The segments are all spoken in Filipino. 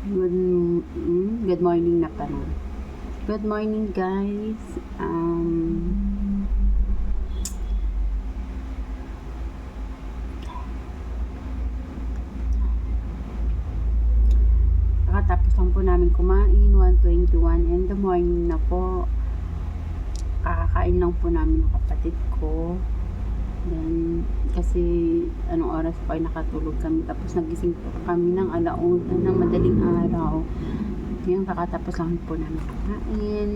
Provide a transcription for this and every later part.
Good, mm, good morning na pala. Good morning guys. Um, Kakatapos lang po namin kumain, 1.21 in the morning na po. Kakakain lang po namin ng kapatid ko. Then, kasi anong oras pa ay nakatulog kami. Tapos nagising po kami ng alauna ng madaling araw. Ngayon, kakatapos lang po namin kumain.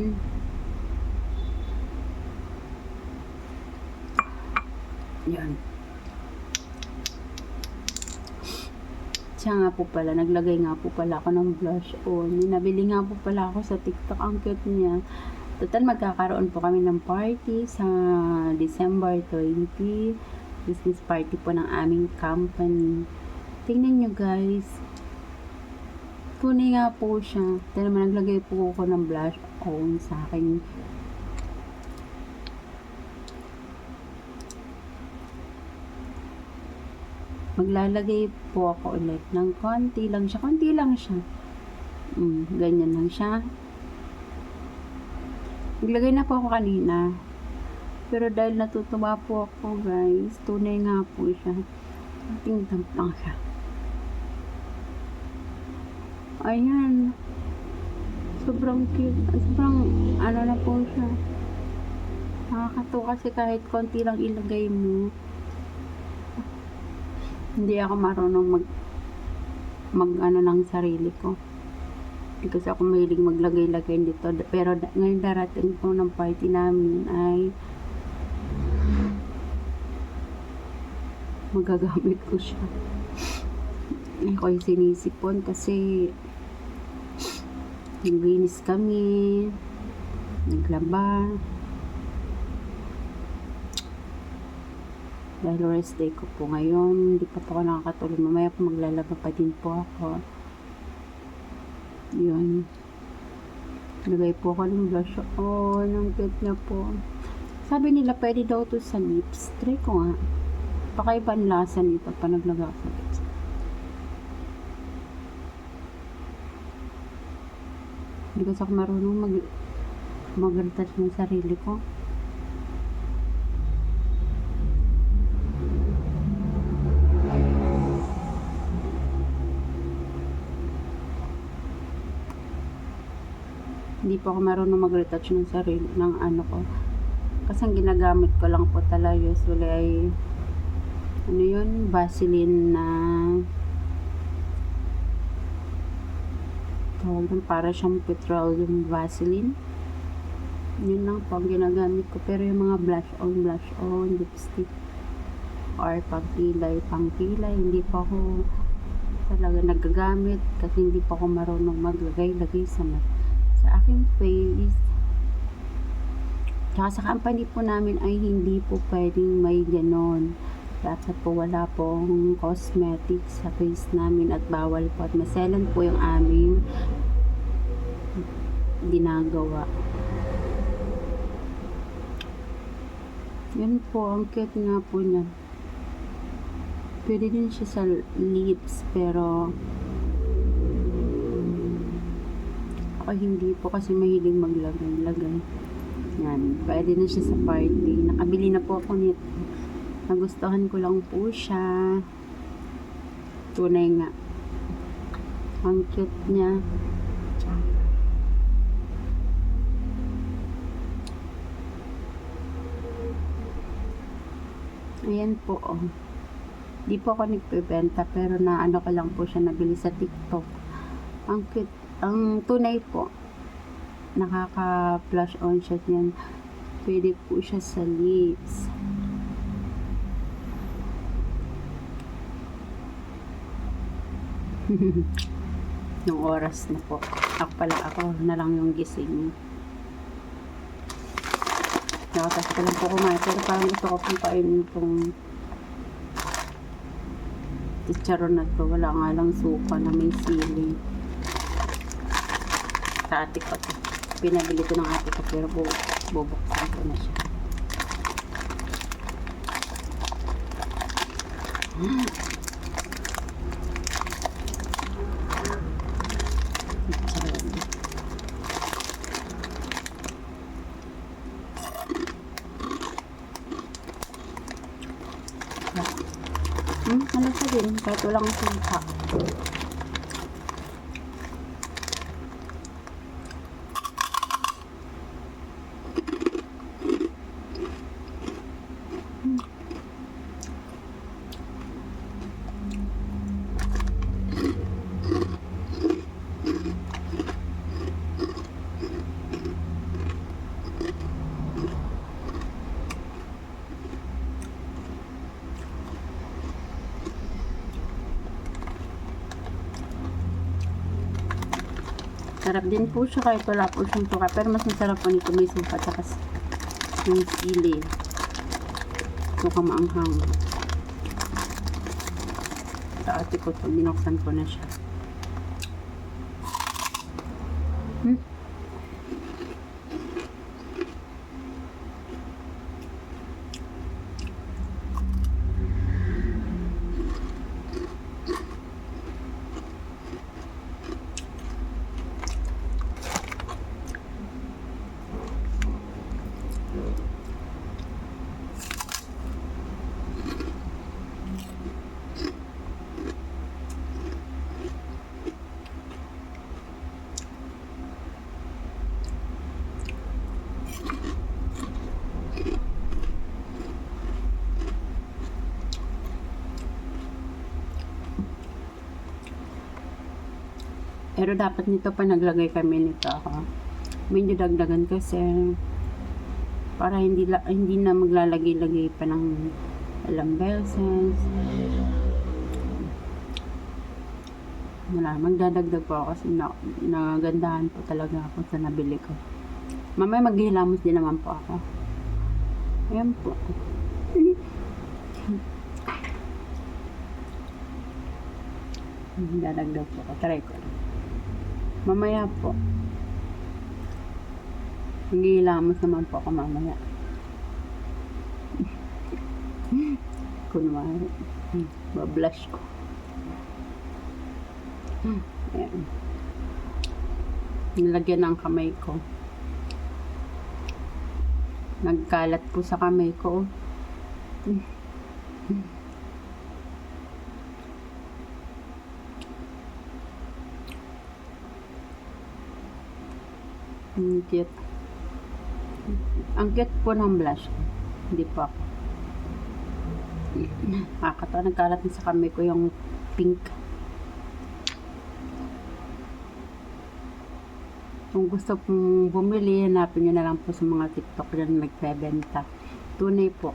Yan. Siya nga po pala, naglagay nga po pala ako ng blush on. Nabili nga po pala ako sa TikTok. Ang cute niya. Total, magkakaroon po kami ng party sa December 20. Business party po ng aming company. Tingnan nyo guys. Tunay nga po siya. Tignan naman, naglagay po ako ng blush on sa aking maglalagay po ako ulit ng konti lang siya. Konti lang siya. Mm, ganyan lang siya. Naglagay na po ako kanina. Pero dahil natutuwa po ako guys, tunay nga po siya. Ating damp lang siya. Ayan. Sobrang cute. Sobrang ano na po siya. Nakakatuwa kasi kahit konti lang ilagay mo. Hindi ako marunong mag mag ano ng sarili ko. Hindi kasi ako mahilig maglagay-lagay dito. Pero ngayon darating po ng party namin ay magagamit ko siya. Ako yung sinisipon kasi naglinis kami, naglaba, dahil rest day ko po ngayon, hindi pa po ako nakakatulog. Mamaya po maglalaba pa din po ako. Yun. Lagay po ako ng blush on. Ang cute na po. Sabi nila, pwede daw to sa lips. Try ko nga. Baka iba ang lasa nito pa naglagay ako sa lips. Hindi kasi ako marunong mag mag-retouch ng sarili ko. Hindi po ako marunong mag-retouch ng sarili ng ano ko. Kasi ang ginagamit ko lang po talaga usually ay ano yun Vaseline na tawag doon para siyang petroleum Vaseline. Yun lang po ang ginagamit ko. Pero yung mga blush on blush on lipstick or pangkilay pangkilay hindi po ako talaga nagagamit kasi hindi po ako marunong maglagay-lagay sa mata sa aking face. Tsaka sa company po namin ay hindi po pwedeng may ganon. Dapat po wala pong cosmetics sa face namin at bawal po at maselan po yung aming ginagawa. Yun po, ang cute nga po niya. Pwede din siya sa lips pero Ako hindi po kasi mahilig maglagay-lagay. Yan. Pwede na siya sa party. Nakabili na po ako nito. Nagustuhan ko lang po siya. Tunay nga. Ang cute niya. Ayan po, oh. Di po ako nagpibenta, pero na ano ko lang po siya nabili sa TikTok. Ang cute. Ang tunay po nakaka flash on siya niyan pwede po siya sa lips. Ng oras na po. Ako pala ako na lang yung gising. Nakatasa ko lang po kumain. Pero parang gusto ko pong kainin itong chicharon na to. Wala nga lang suka na may sili sa ate ko. Pinabili ko ng ate ko pero bu bubuksan ko na siya. Hmm. Hmm, ano sa din? Kahit walang sumpa. you Sarap din po siya kahit wala po siyang suka. Pero mas masarap po nito may suka at yung sili. Suka maanghang. Sa ate ko to, binuksan ko na siya. Hmm. Pero dapat nito pa naglagay kami nito ha. Medyo dagdagan kasi para hindi la, hindi na maglalagay-lagay pa ng alam beses. Wala, magdadagdag po ako kasi na, nagandahan po talaga ako sa nabili ko. Mamaya maghihilamos din naman po ako. Ayan po. Dadagdag po ako. Try ko. Mamaya po. Maghihilamos naman po ako mamaya. Kunwari. Bablush ko. Ayan. Nilagyan ng kamay ko. Nagkalat po sa kamay ko. Ang cute. Po ng blush. Hindi po ako. Nakakatawa, nagkalat na sa kamay ko yung pink. Kung gusto pong bumili, hanapin nyo na lang po sa mga TikTok yan nagbebenta. Tunay po.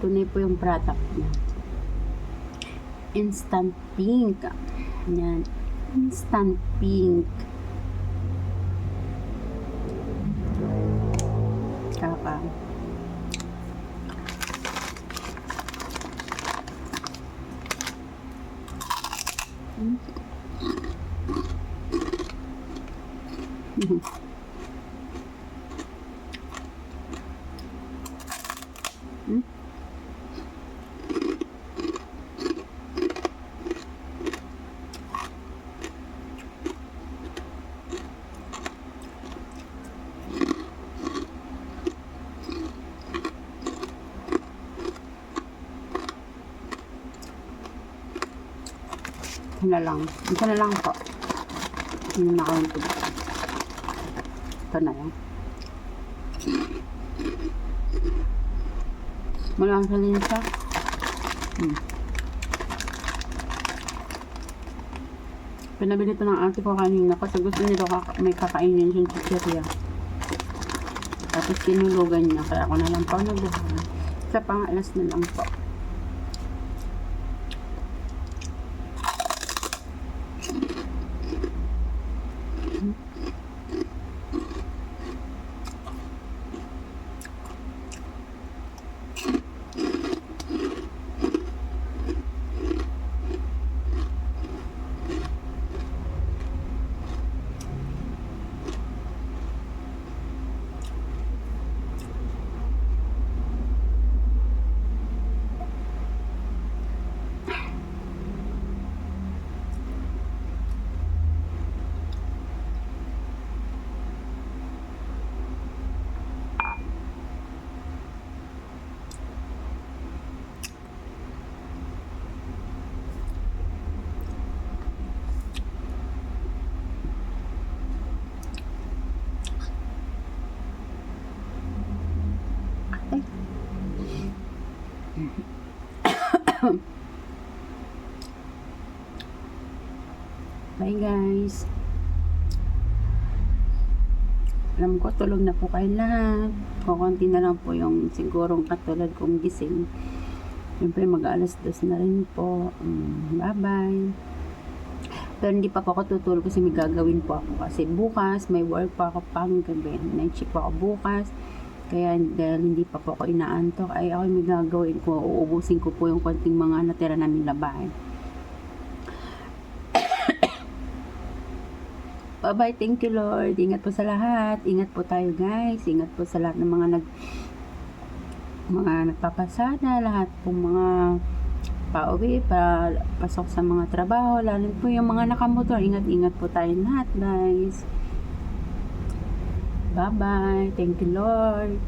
Tunay po yung product niya. Instant pink. Yan. Instant pink. Kaka. Hmm? Ito na lang. Ito na lang po. Hindi na ako yung tubig. Ito na lang. Malang sa linsa. Hmm. Pinabili ito ng ate ko kanina kasi gusto nila kaka- may kakainin yung chichirya. Tapos tinulugan niya kaya ako na lang pa nagbuhan. Sa pang-alas na lang po. Bye guys. Alam ko, tulog na po kayo lahat. Kukunti na lang po yung sigurong katulad kong gising. Siyempre, mag-alas dos na rin po. Mm, Bye-bye. Pero hindi pa po ako tutulog kasi may gagawin po ako. Kasi bukas, may work pa ako pang gabi. Night shift po ako bukas. Kaya dahil hindi pa po ako inaantok, ay ako may gagawin ko. Uubusin ko po yung konting mga natira namin labahin. Bye-bye. Thank you, Lord. Ingat po sa lahat. Ingat po tayo, guys. Ingat po sa lahat ng mga nag mga nagpapasada, lahat po mga pauwi, pa, pasok sa mga trabaho, lalo po yung mga nakamotor. Ingat-ingat po tayo lahat, guys. Bye-bye. Thank you, Lord.